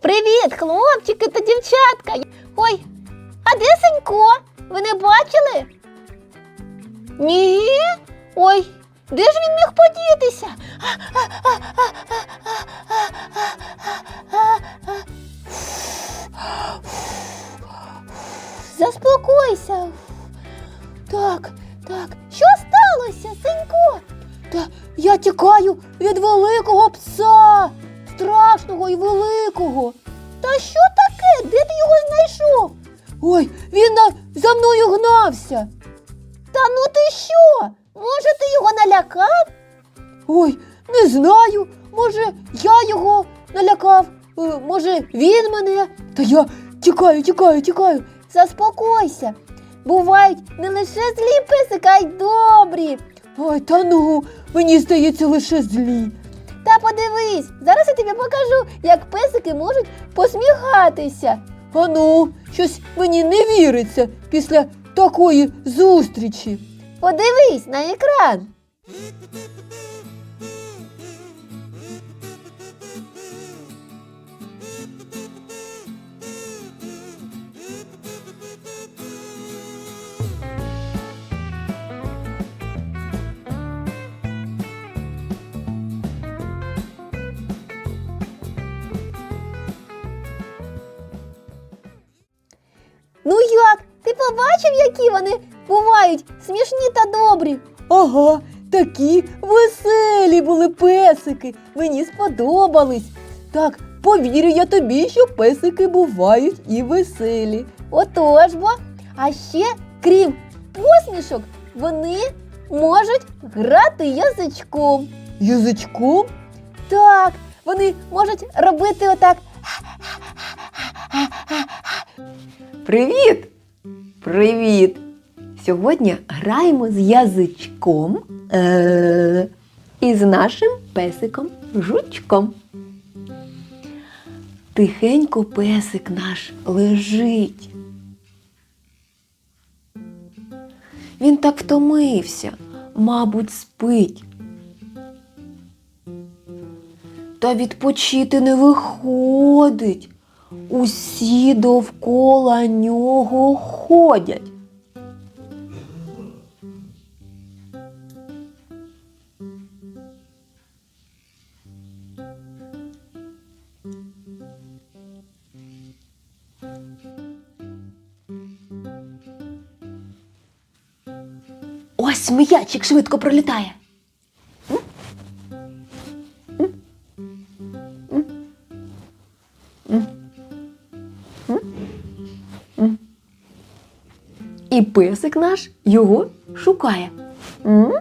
Привіт, хлопчики та дівчатка. Ой, а де Сенько? Ви не бачили? Ні. Ой, де ж він міг подітися? Заспокойся. Так, так, що сталося, Сенько? Та я тікаю від великого пса, страшного і великого. Та що таке? Де ти його знайшов? Ой, він за мною гнався. Та ну ти що? Може, ти його налякав? Ой, не знаю. Може, я його налякав. Е, Може, він мене. Та я тікаю, тікаю, тікаю. Заспокойся. Бувають не лише злі песики, а й добрі. Ой, та ну, мені здається лише злі. Та подивись, зараз я тобі покажу, як песики можуть посміхатися. Ану, щось мені не віриться після такої зустрічі. Подивись на екран. Які вони бувають смішні та добрі? Ага, такі веселі були песики. Мені сподобались. Так, повірю я тобі, що песики бувають і веселі. Отож бо. А ще, крім посмішок, вони можуть грати язичком. Язичком? Так, вони можуть робити отак. Привіт! Привіт! Сьогодні граємо з язичком е- і з нашим песиком жучком. Тихенько песик наш лежить. Він так втомився, мабуть, спить. Та відпочити не виходить. Усі довкола нього ходять. Ось м'ячик швидко пролітає. Песик наш його шукає. М?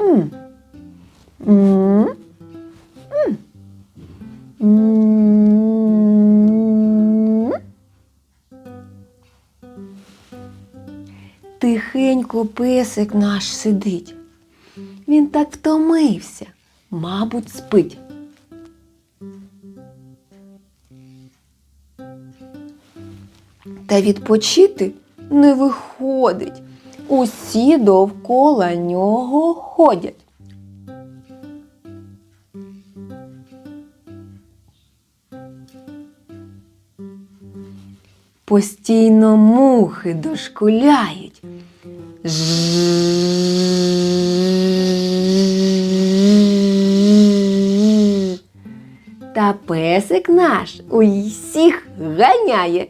М. М. М. Тихенько песик наш сидить. Він так втомився, мабуть, спить. Та відпочити не виходить. Усі довкола нього ходять. Постійно мухи дошкуляють. Та песик наш усіх ганяє.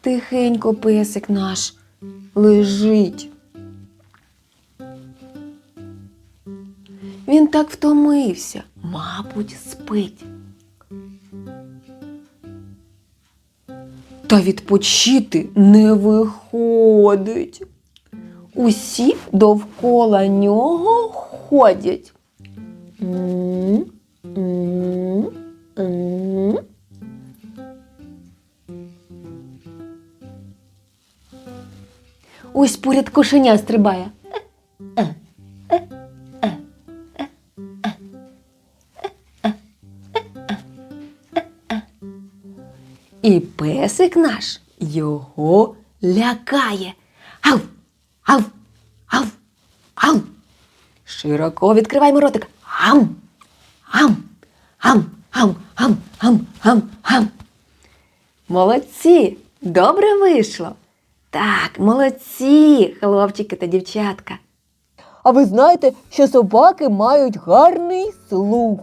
Тихенько песик наш лежить. Він так втомився, мабуть, спить. Та відпочити не виходить. Усі довкола нього ходять. Ось поряд кошеня стрибає. І песик наш його лякає. Широко відкриваємо ротик. Ам, ам, ам, ам, ам, ам, ам, ам. Молодці! Добре вийшло. Так, молодці, хлопчики та дівчатка. А ви знаєте, що собаки мають гарний слух.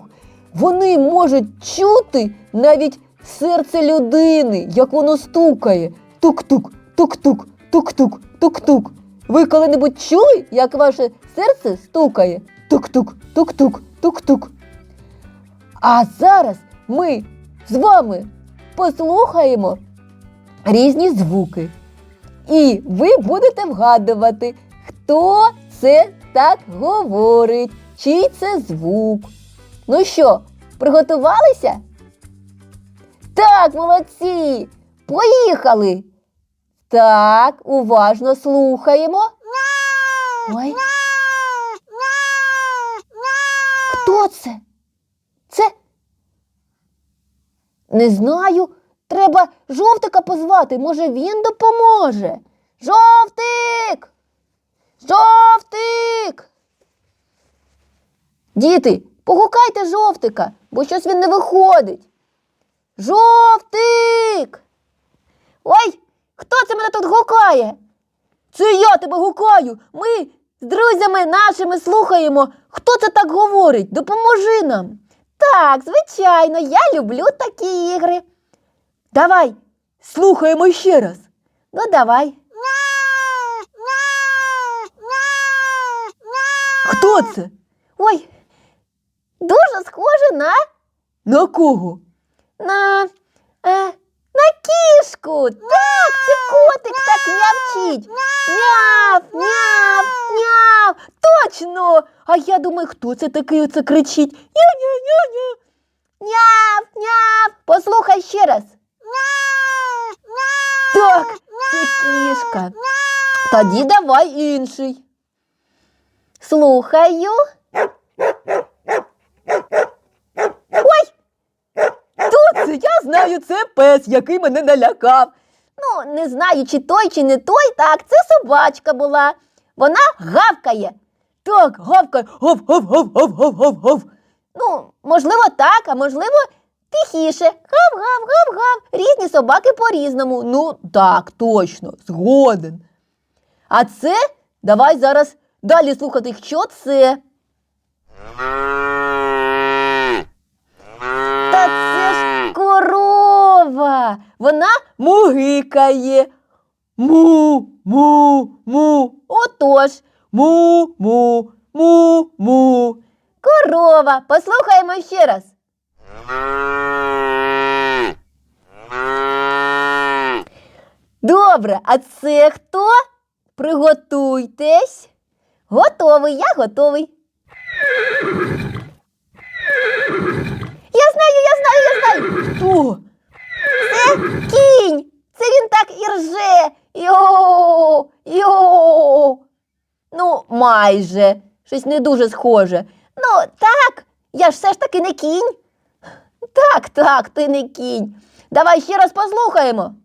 Вони можуть чути навіть серце людини, як воно стукає. Тук-тук, тук-тук, тук-тук, тук-тук. Ви коли-небудь чули, як ваше серце стукає? Тук-тук, тук-тук, тук-тук. А зараз ми з вами послухаємо різні звуки. І ви будете вгадувати, хто це так говорить, чий це звук. Ну що, приготувалися? Так, молодці! Поїхали! Так, уважно слухаємо. Ой. Хто це? Це? Не знаю. Треба жовтика позвати. Може, він допоможе. Жовтик! Жовтик! Діти, погукайте жовтика, бо щось він не виходить. Жовтик! Ой, хто це мене тут гукає? Це я тебе гукаю. Ми з друзями нашими слухаємо. Хто це так говорить? Допоможи нам. Так, звичайно, я люблю такі ігри. Давай, слухаємо ще раз. Ну, давай. Хто це? Ой, дуже схоже на. На кого? На. Е, на кішку. Так, котик так м'явчить. Мяв, мяв, мяв. Точно. А я думаю, хто це такий оце кричить? Ня-ня-ня-ня. Няв, няв. Послухай ще раз. Так, це кішка. Тоді давай інший. Слухаю. Ой! Це? Я знаю, це пес, який мене налякав. Ну, не знаю, чи той, чи не той. Так, це собачка була. Вона гавкає. Так, гавкає. Гав, гав, гав, гав, гав, гав, гав. Ну, можливо, так, а можливо, тихіше. Гав, гав, гав, гав. Різні собаки по-різному. Ну, так, точно, згоден. А це давай зараз далі слухати, що це. Та це ж корова. Вона мугикає. Му, му, му. Отож. Му, му, му, му. Корова. Послухаємо ще раз. Добре, а це хто? Приготуйтесь. Готовий, я готовий. Я знаю, я знаю, я знаю. Хто? Кінь. Це він так і рже. Йо, йо. Ну, майже. Щось не дуже схоже. Ну, так, я ж все ж таки не кінь. Так, так, ти не кінь. Давай ще раз послухаємо.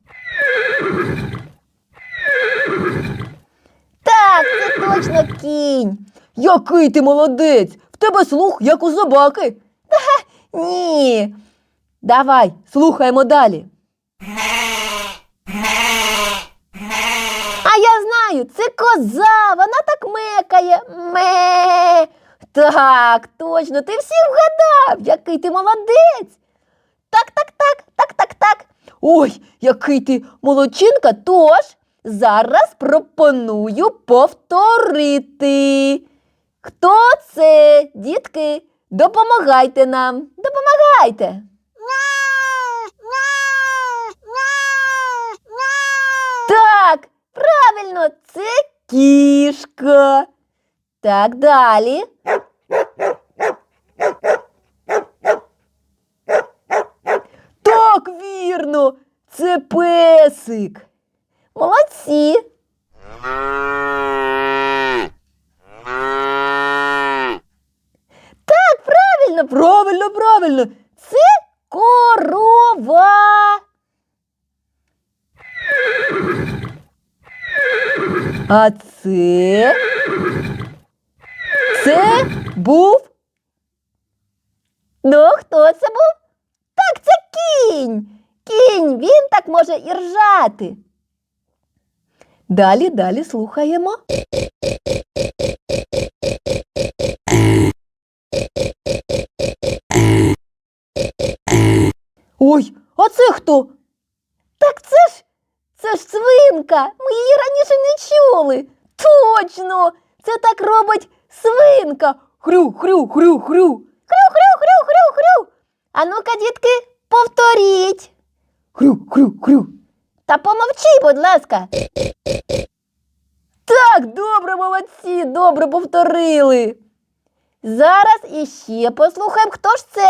Так, це точно кінь. Який ти молодець! В тебе слух, як у собаки. Та ні. Давай, слухаємо далі. А я знаю, це коза, вона так мекає. Ме. Так, точно, ти всіх вгадав, який ти молодець. Так, так, так, так, так, так. Ой, який ти молодчинка, тож зараз пропоную повторити. Хто це, дітки? Допомагайте нам, допомагайте. Так, правильно, це кішка. Так, далі. Так, вірно, це песик. Молодці. Так, правильно, правильно, правильно. Це корова. А це. Це був. Ну, хто це був? Так, це кінь. Кінь, він так може і ржати. Далі, далі слухаємо. Ой, а це хто? Так це ж це ж свинка. Ми її раніше не чули. Точно! Це так робить свинка. Хрю, хрю, хрю, хрю. Хрю, хрю, хрю, хрю, хрю. А ну-ка, дітки, повторіть. Хрю, хрю, хрю. Та помовчи, будь ласка. Так, добре, молодці, добре повторили. Зараз іще послухаємо, хто ж це.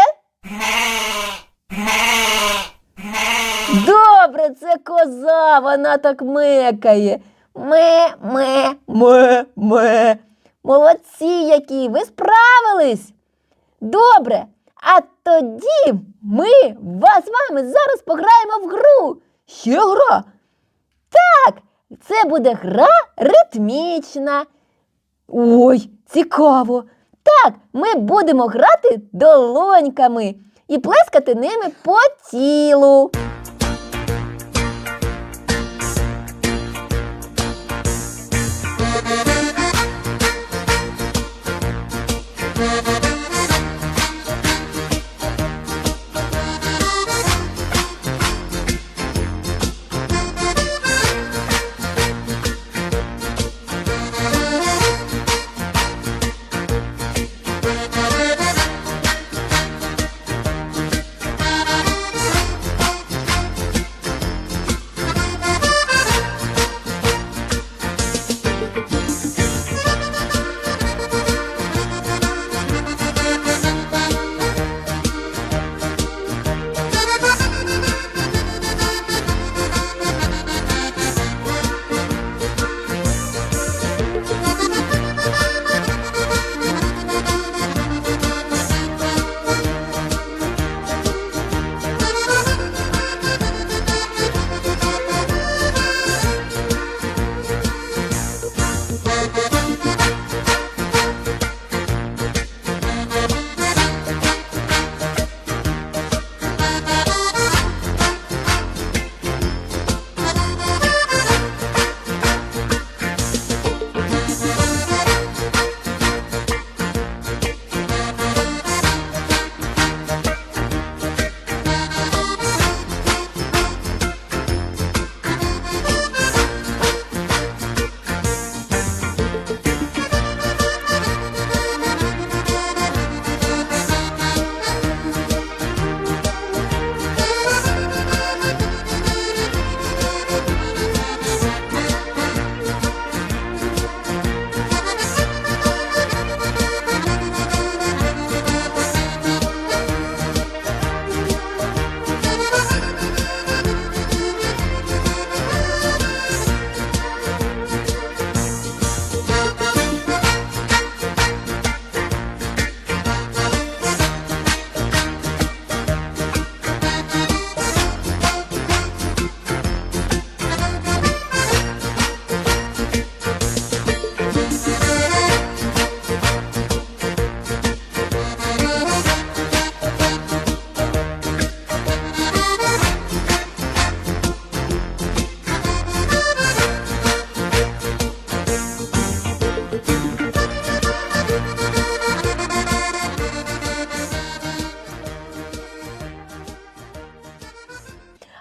Добре, це коза, вона так мекає. Ме, ме, ме, ме. Молодці які, ви справились. Добре. А тоді ми ва- з вами зараз пограємо в гру. Ще гра. Так, це буде гра ритмічна. Ой, цікаво. Так, ми будемо грати долоньками і плескати ними по тілу.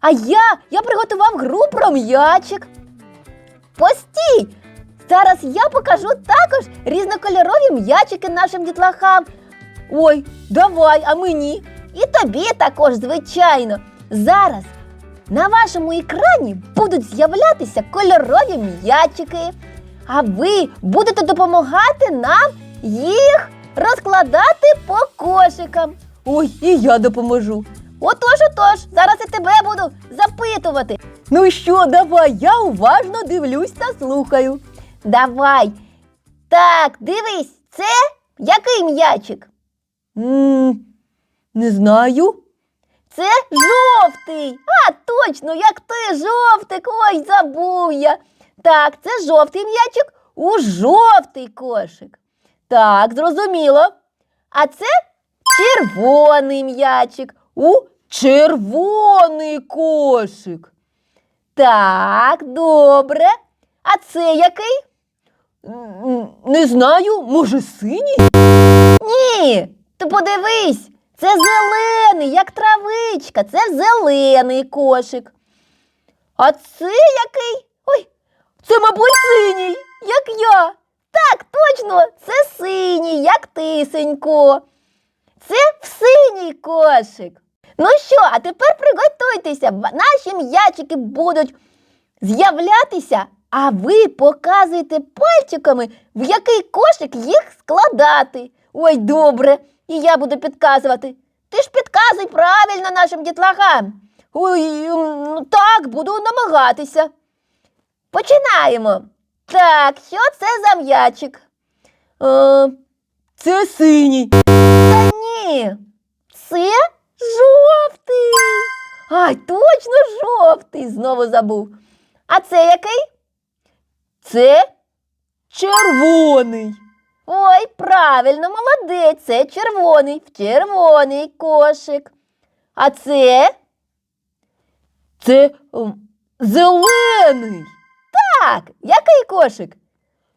А я, я приготував гру про м'ячик. Постій! Зараз я покажу також різнокольорові м'ячики нашим дітлахам. Ой, давай, а мені. І тобі також, звичайно. Зараз на вашому екрані будуть з'являтися кольорові м'ячики. А ви будете допомагати нам їх розкладати по кошикам. Ой, і я допоможу. Отож, отож, зараз і тебе буду запитувати. Ну що, давай, я уважно дивлюсь та слухаю. Давай. Так, дивись, це який м'ячик? м не знаю. Це жовтий. А, точно, як ти, жовтик. Ой, забув я. Так, це жовтий м'ячик у жовтий кошик. Так, зрозуміло. А це червоний м'ячик у червоний кошик. Так, добре. А це який? Не знаю, може синій? Ні, ти подивись, це зелений, як травичка, це зелений кошик. А це який? Ой, це, мабуть, синій, як я. Так, точно, це синій, як ти, Сенько. Це в синій кошик. Ну що, а тепер приготуйтеся, наші м'ячики будуть з'являтися, а ви показуєте пальчиками, в який кошик їх складати. Ой, добре, і я буду підказувати. Ти ж підказуй правильно нашим дітлахам. Ой, так, буду намагатися. Починаємо. Так, що це за м'ячик? Е, це синій. Та ні. Це жовтий. Ай, точно жовтий, знову забув. А це який? Це червоний. Ой, правильно, молодець, це червоний, в червоний кошик. А це? Це зелений. Так, який кошик?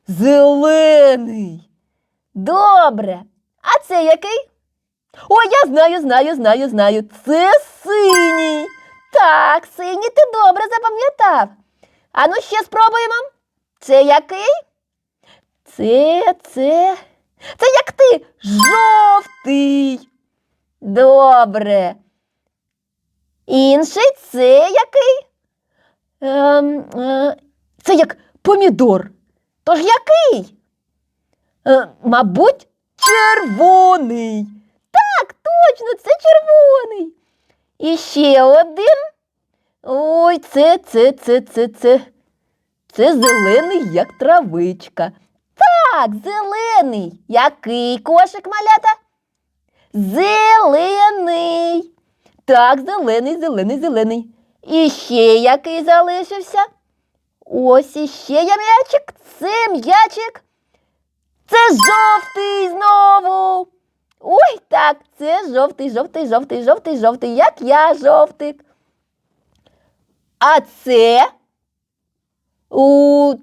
Зелений. Добре. А це який? О, я знаю, знаю, знаю, знаю. Це синій. Так, синій ти добре запам'ятав. А ну ще спробуємо. Це який? Це, це. Це як ти? Жовтий. Добре. Інший це який? Ем, е, це як помідор. Тож який? Е, мабуть, червоний. Так, точно, це червоний. І ще один. Ой, це, це, це, це, це. Це зелений, як травичка. Так, зелений. Який кошик малята? Зелений. Так, зелений, зелений, зелений. І ще який залишився? Ось іще є м'ячик. Це м'ячик. Це жовтий знову. Ой, так, це жовтий, жовтий, жовтий, жовтий, жовтий, як я жовтик. А це? У,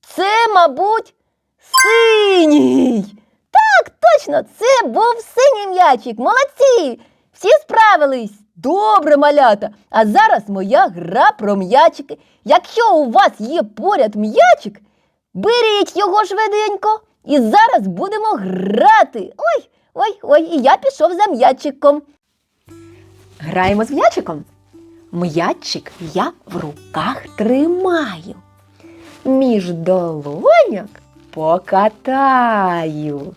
це, мабуть, синій. Так, точно, це був синій м'ячик. Молодці! Всі справились. Добре, малята. А зараз моя гра про м'ячики. Якщо у вас є поряд м'ячик, беріть його швиденько. І зараз будемо грати. Ой, ой, ой, і я пішов за м'ячиком. Граємо з м'ячиком. М'ячик я в руках тримаю. Між долоньок покатаю.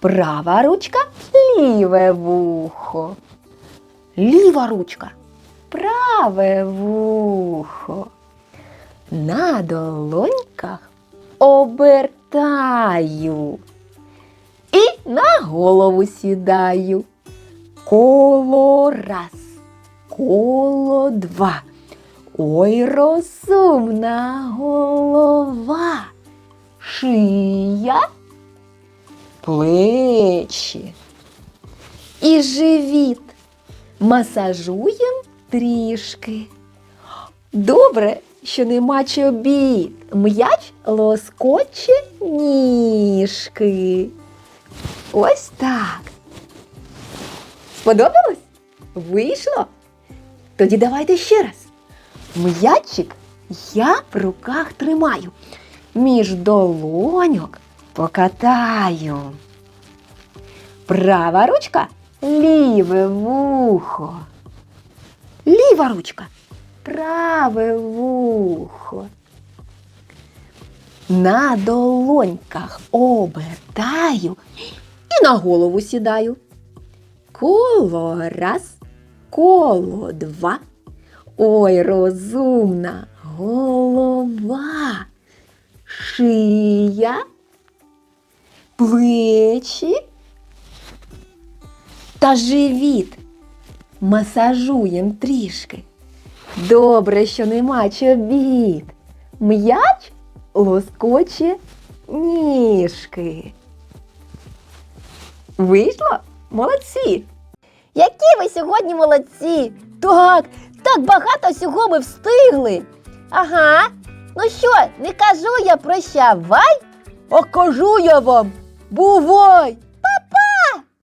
Права ручка ліве вухо. Ліва ручка праве вухо. На долоньках обертаю. І на голову сідаю. Коло раз, коло два. Ой, розумна голова. Шия, плечі і живіт. Масажуєм трішки. Добре, що нема чобіт. М'яч лоскоче ніжки. Ось так. Сподобалось? Вийшло? Тоді давайте ще раз. М'ячик я в руках тримаю. Між долоньок покатаю. Права ручка ліве вухо. Ліва ручка праве вухо. На долоньках обертаю І на голову сідаю. Коло раз, коло два. Ой, розумна голова. Шия, плечі та живіт. Масажуєм трішки. Добре, що нема чобіт. М'яч лоскоче ніжки. Вийшло? Молодці! Які ви сьогодні молодці! Так, так багато всього ми встигли. Ага. Ну що, не кажу я прощавай, а кажу я вам, бувай!